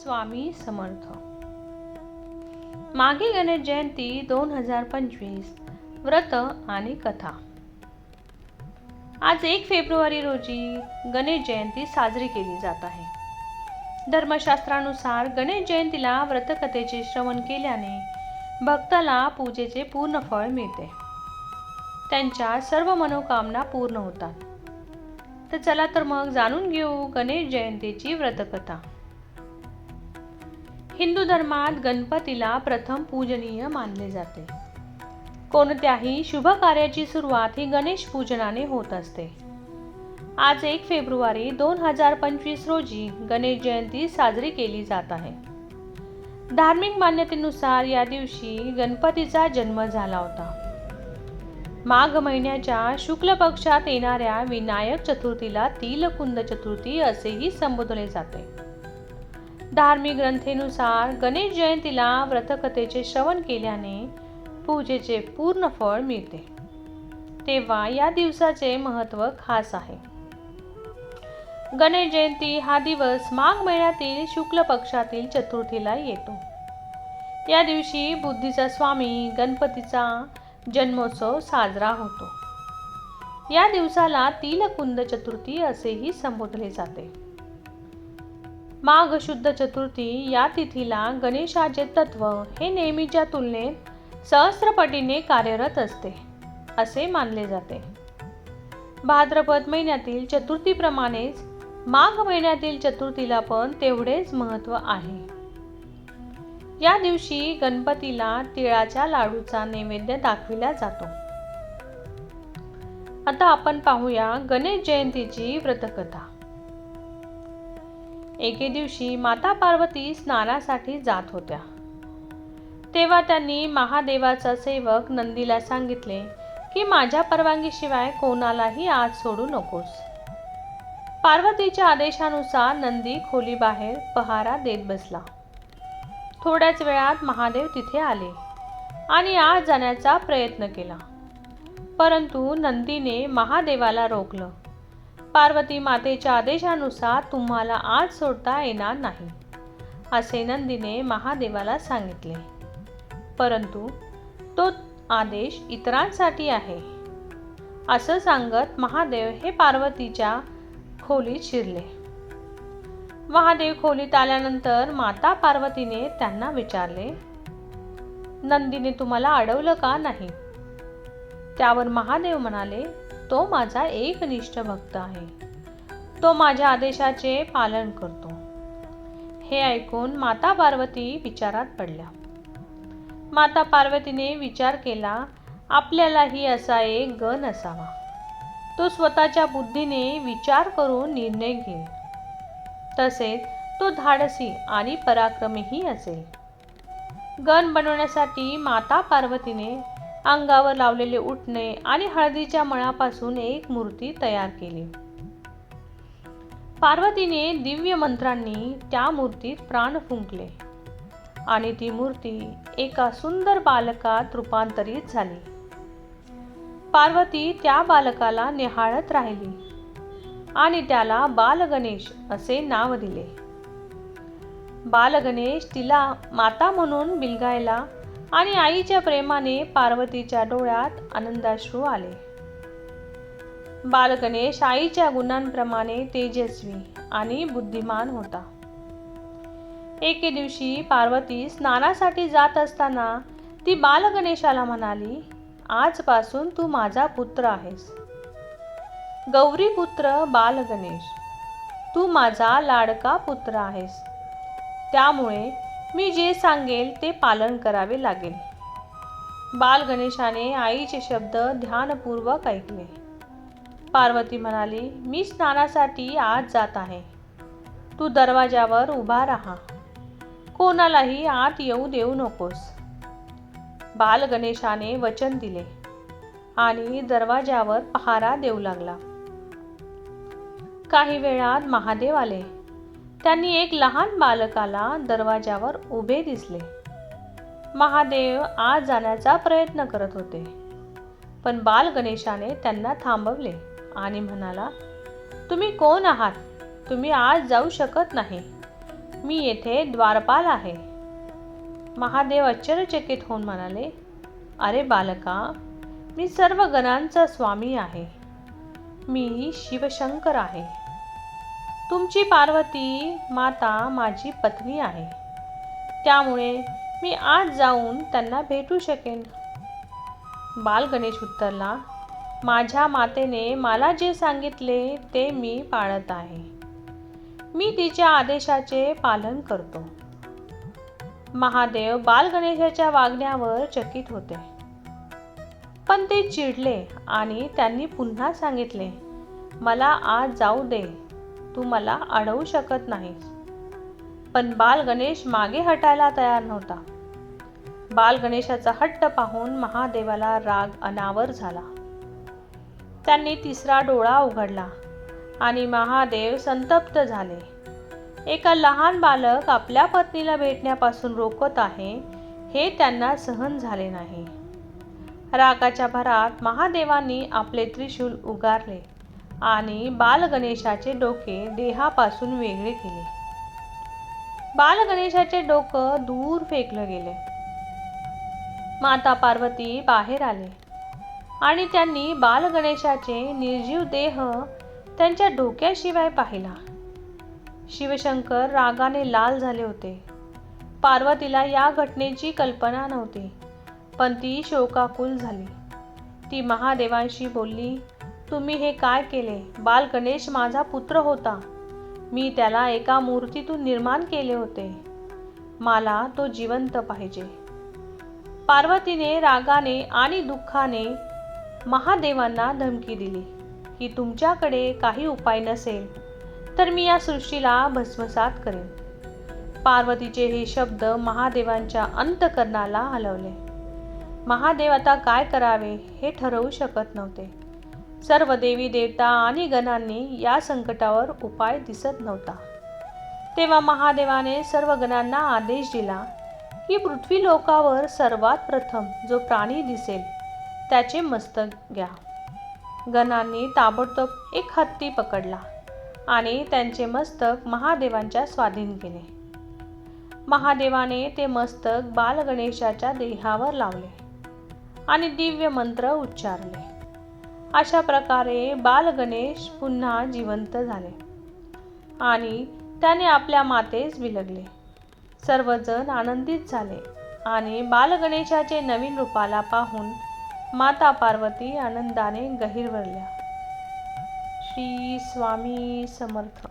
स्वामी समर्थ. मागे गणेश जयंती दोन हजार पंचवीस व्रत आणि कथा. आज एक फेब्रुवारी रोजी गणेश जयंती साजरी केली जात आहे. धर्मशास्त्रानुसार गणेश जयंतीला व्रतकथेचे श्रवण केल्याने भक्ताला पूजेचे पूर्ण फळ मिळते. त्यांच्या सर्व मनोकामना पूर्ण होतात. तर चला तर मग जाणून घेऊ गणेश जयंतीची व्रतकथा. हिंदू धर्मात गणपतीला प्रथम पूजनीय मानले जाते. कोणत्याही शुभ कार्याची सुरुवात ही गणेश पूजनाने होत असते. आज एक फेब्रुवारी दोन हजार पंचवीस रोजी गणेश जयंती साजरी केली जात आहे. धार्मिक मान्यतेनुसार या दिवशी गणपतीचा जन्म झाला होता. माघ महिन्याच्या शुक्ल पक्षात येणाऱ्या विनायक चतुर्थीला तिलकुंद चतुर्थी असेही संबोधले जाते. धार्मिक ग्रंथेनुसार गणेश जयंतीला व्रतकथेचे श्रवण केल्याने पूजेचे पूर्ण फळ मिळते. तेव्हा या दिवसाचे महत्त्व खास आहे. गणेश जयंती हा दिवस माघ महिन्यातील शुक्ल पक्षातील चतुर्थीला येतो. या दिवशी बुद्धीचा स्वामी गणपतीचा जन्मोत्सव साजरा होतो. या दिवसाला तिलकुंद चतुर्थी असेही संबोधले जाते. माघ शुद्ध चतुर्थी या तिथीला गणेशाचे तत्व हे नेहमीच्या तुलनेत सहस्रपटीने कार्यरत असते असे मानले जाते. भाद्रपद महिन्यातील चतुर्थीप्रमाणेच माघ महिन्यातील चतुर्थीला पण तेवढेच महत्त्व आहे. या दिवशी गणपतीला तिळाच्या लाडूचा नैवेद्य दाखविला जातो. आता आपण पाहूया गणेश जयंतीची व्रतकथा. एके दिवशी माता पार्वती स्नानासाठी जात होत्या. तेव्हा त्यांनी महादेवाचा सेवक नंदीला सांगितले की माझ्या परवानगीशिवाय कोणालाही आज सोडू नकोस. पार्वतीच्या आदेशानुसार नंदी खोलीबाहेर पहारा देत बसला. थोड्याच वेळात महादेव तिथे आले आणि आत जाण्याचा प्रयत्न केला. परंतु नंदीने महादेवाला रोखलं. पार्वती मातेच्या आदेशानुसार तुम्हाला आज सोडता येणार नाही असे नंदीने महादेवाला सांगितले. परंतु तो आदेश इतरांसाठी आहे. असं सांगत महादेव हे पार्वतीच्या खोलीत शिरले. महादेव खोलीत आल्यानंतर माता पार्वतीने त्यांना विचारले नंदीने तुम्हाला अडवलं का नाही? त्यावर महादेव म्हणाले तो माझा एकनिष्ठ भक्त आहे. तो माझ्या आदेशाचे पालन करतो. हे ऐकून माता पार्वती विचारात पडल्या. माता पार्वतीने विचार केला आपल्यालाही असा एक गण असावा. तो स्वतःच्या बुद्धीने विचार करून निर्णय घेईल. तसेच तो धाडसी आणि पराक्रमीही असेल. गण बनवण्यासाठी माता पार्वतीने अंगावर लावलेले उठणे आणि हळदीच्या मळापासून एक मूर्ती तयार केली. पार्वतीने दिव्य मंत्रांनी त्या मूर्तीत प्राण फुंकले आणि ती मूर्ती एका सुंदर बालकात रूपांतरित झाली. पार्वती त्या बालकाला निहाळत राहिली आणि त्याला बालगणेश असे नाव दिले. बालगणेश तिला माता म्हणून बिलगायला आणि आईच्या प्रेमाने पार्वतीच्या डोळ्यात आनंदाश्रू आले. बालगणेश आईच्या गुणांप्रमाणे तेजस्वी आणि बुद्धिमान होता. एके दिवशी पार्वती स्नानासाठी जात असताना ती बालगणेशाला म्हणाली आजपासून तू माझा पुत्र आहेस. गौरी पुत्र बालगणेश तू माझा लाडका पुत्र आहेस. त्यामुळे मी जे सांगेल ते पालन करावे लागेल. बाल गणेशाने आईचे शब्द ध्यानपूर्वक ऐकले. पार्वती म्हणाली मी स्नानासाठी आत जात आहे. तू दरवाजावर उभा राहा. कोणालाही आत येऊ देऊ नकोस. बाल गणेशाने वचन दिले आणि दरवाजावर पहारा देऊ लागला. काही वेळात महादेव आले. त्यांनी एक लहान बालकाला दरवाजावर उभे दिसले. महादेव आज जाण्याचा प्रयत्न करत होते. पण बाल गणेशाने त्यांना थांबवले आणि म्हणाला तुम्ही कोण आहात? तुम्ही आज जाऊ शकत नाही. मी येथे द्वारपाल आहे. महादेव आश्चर्यचकित होऊन म्हणाले अरे बालका मी सर्व गणांचा स्वामी आहे. मी शिवशंकर आहे. तुमची पार्वती माता माझी पत्नी आहे. त्यामुळे मी आज जाऊन त्यांना भेटू शकेन. बाल गणेश उत्तरला माझ्या मातेने मला जे सांगितले ते मी पाळत आहे. मी तिच्या आदेशाचे पालन करतो. महादेव बाल गणेशाच्या वागण्यावर चकित होते. पण ते चिडले आणि त्यांनी पुन्हा सांगितले मला आज जाऊ दे. तू मला अडवू शकत नाहीस. पण बाल गणेश मागे हटायला तयार नव्हता. बाल गणेशाचा हट्ट पाहून महादेवाला राग अनावर झाला. त्यांनी तिसरा डोळा उघडला आणि महादेव संतप्त झाले. एका लहान बालक आपल्या पत्नीला भेटण्यापासून रोखत आहे हे त्यांना सहन झाले नाही. रागाच्या भरात महादेवांनी आपले त्रिशूल उगारले. आणि बालगणेशाचे डोके देहापासून वेगळे केले. बालगणेशाचे डोकं दूर फेकलं गेले. माता पार्वती बाहेर आले आणि त्यांनी बालगणेशाचे निर्जीव देह त्यांच्या डोक्याशिवाय पाहिला. शिवशंकर रागाने लाल झाले होते. पार्वतीला या घटनेची कल्पना नव्हती पण ती शोकाकुल झाली. ती महादेवांशी बोलली तुम्ही हे काय केले? बाल गणेश माझा पुत्र होता. मी त्याला एका मूर्तीतून निर्माण केले होते. मला तो जिवंत पाहिजे. पार्वतीने रागाने आणि दुःखाने महादेवांना धमकी दिली. की तुमच्याकडे काही उपाय नसेल तर मी या सृष्टीला भस्मसात करेन. पार्वतीचे हे शब्द महादेवांच्या अंतकरणाला हलवले. महादेव आता काय करावे हे ठरवू शकत नव्हते. सर्व देवी देवता आणि गणांनी या संकटावर उपाय दिसत नव्हता. तेव्हा महादेवाने सर्व गणांना आदेश दिला की पृथ्वी लोकावर सर्वात प्रथम जो प्राणी दिसेल त्याचे मस्तक घ्या. गणांनी ताबडतोब एक हत्ती पकडला आणि त्यांचे मस्तक महादेवांच्या स्वाधीन केले. महादेवाने ते मस्तक बालगणेशाच्या देहावर लावले आणि दिव्य मंत्र उच्चारले. अशा प्रकारे बालगणेश पुन्हा जिवंत झाले. आणि त्याने आपल्या मातेस विलगले. सर्वजण आनंदित झाले आणि बालगणेशाचे नवीन रूपाला पाहून माता पार्वती आनंदाने गहिरवरल्या श्री स्वामी समर्थ.